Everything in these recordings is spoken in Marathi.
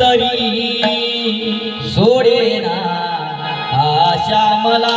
तरी सोडेना आशा मला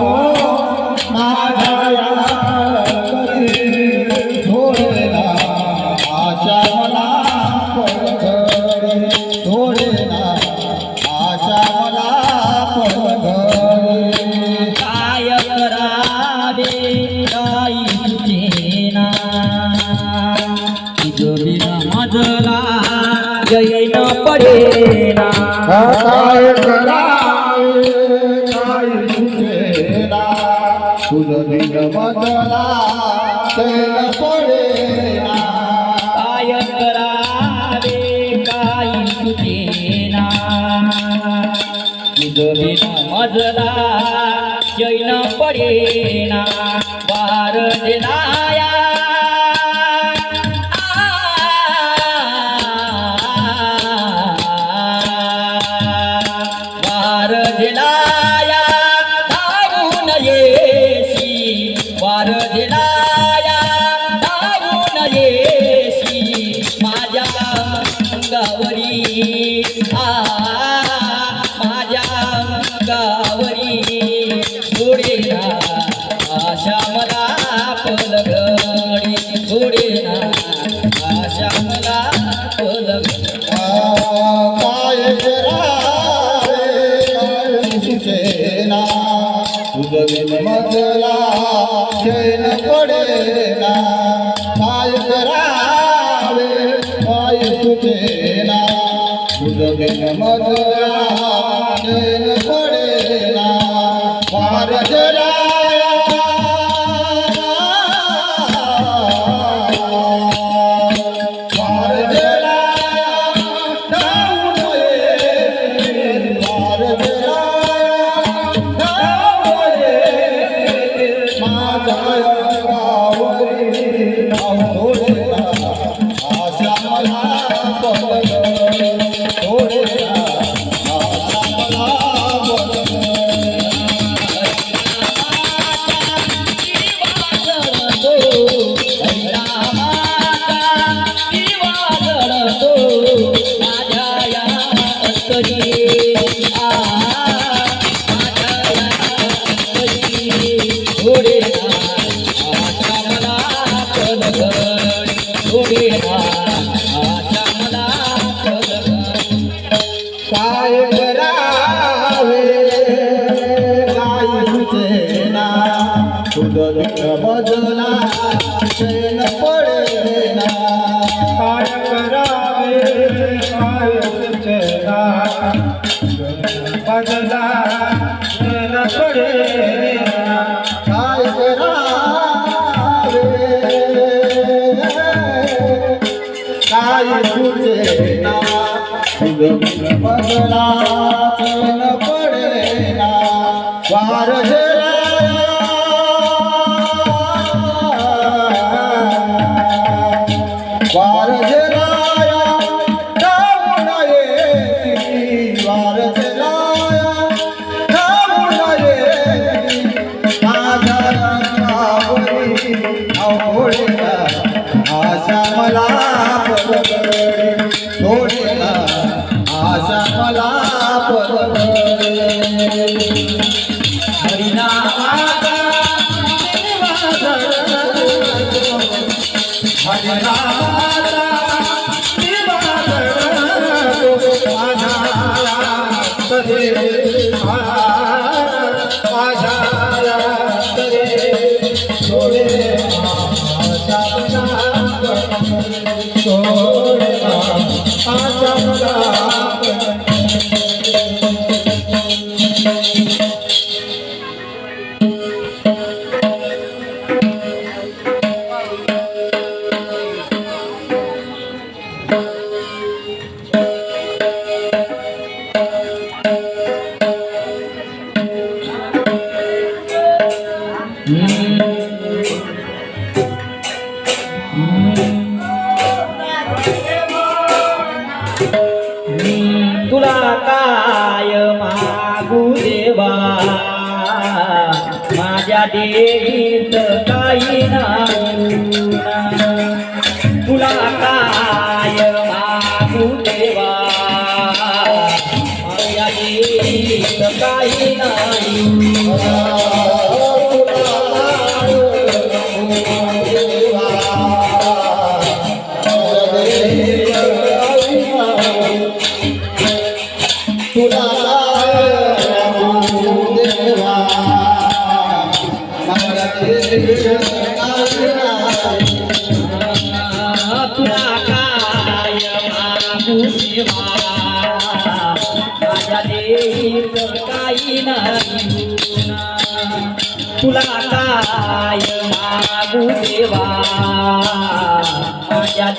पडेना काय करावे काय सुचेना तुझं दिन बदला चैन पडेना। काय करावे काही सुचेना तुझं बिना मजला जैन पडेना। वार तुझं दिन बदला चैन पडेना काय करावे काय सुचेना बदला न पडेना काय करावे काय सुचेना तुझं दिन बदला चैन पडेना वार हरिनामा. দিয়ে গীত तुला काय मागू देवा? माझ्या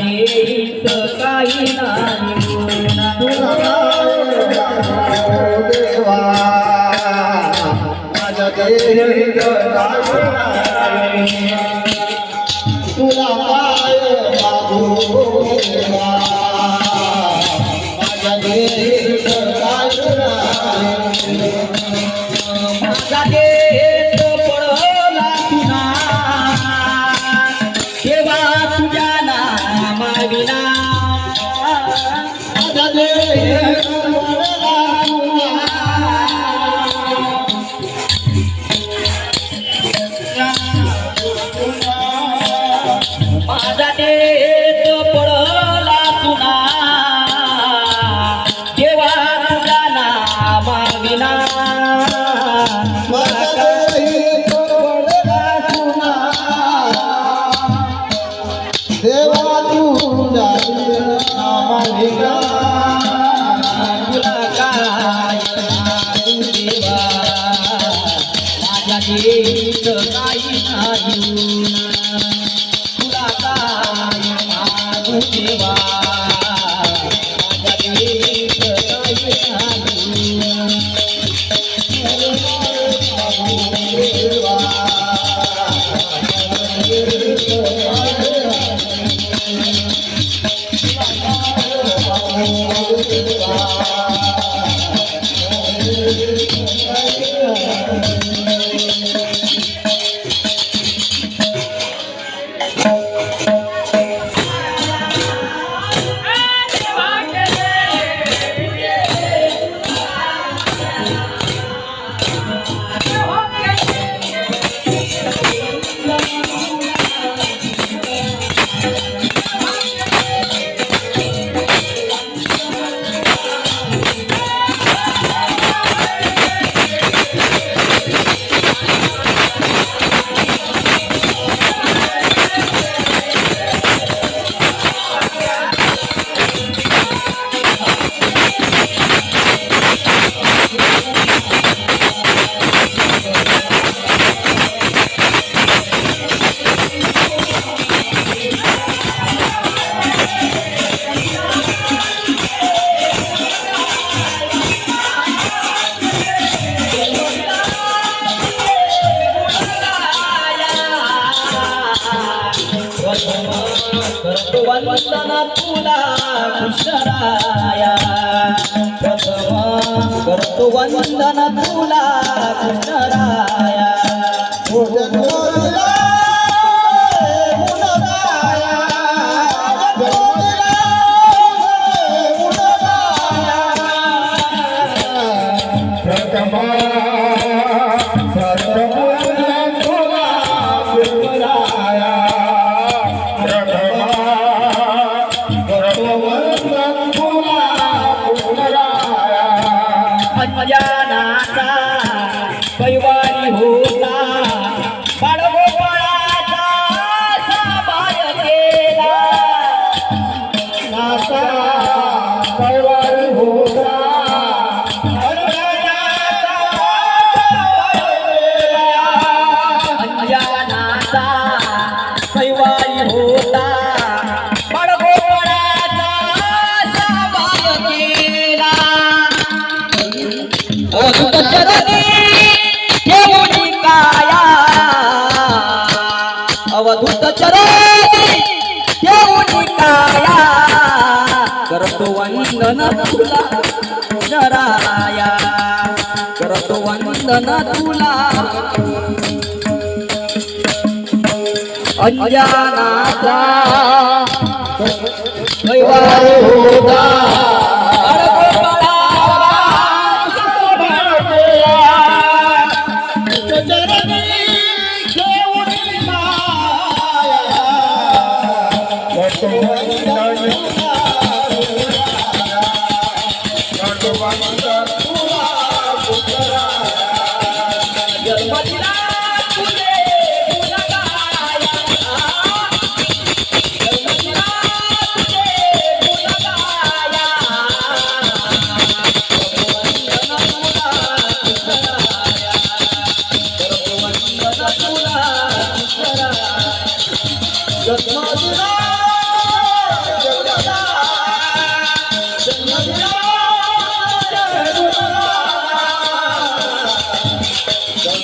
काही नाही तुला देवा देत काही नाही. तुला काय मागू देवा? भगवंतना तुला कृष्णराया प्रथम करतो वंदना तुला कृष्णराया हो, हो, हो. चरणी ठेवून काया अवधूत चरणी ठेवून काया करतो वंदन तुला. शराया करतो वंदन तुला. अंजनाचा होता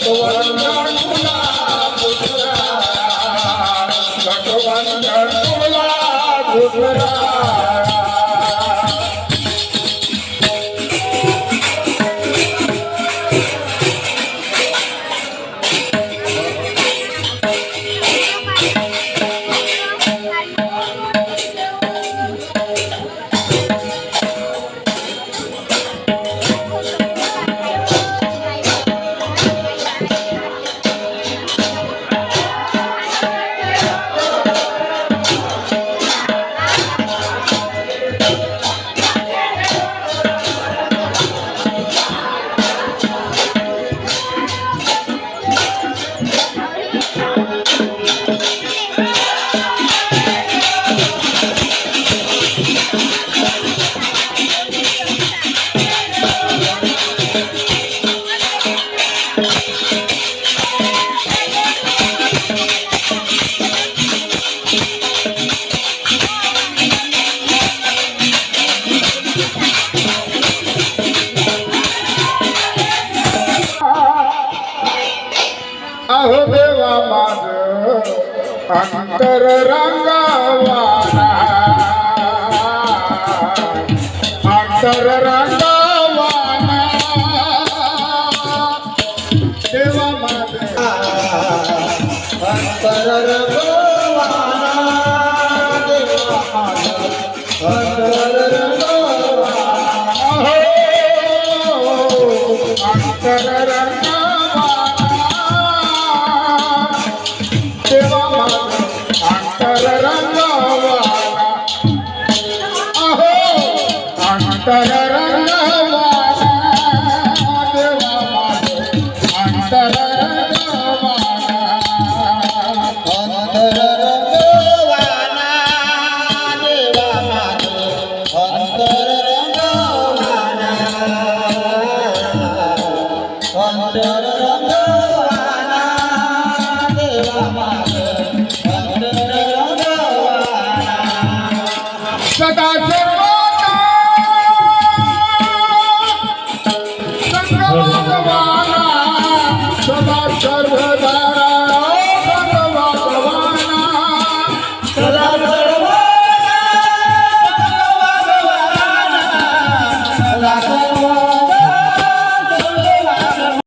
Thank you. বাংলা তারা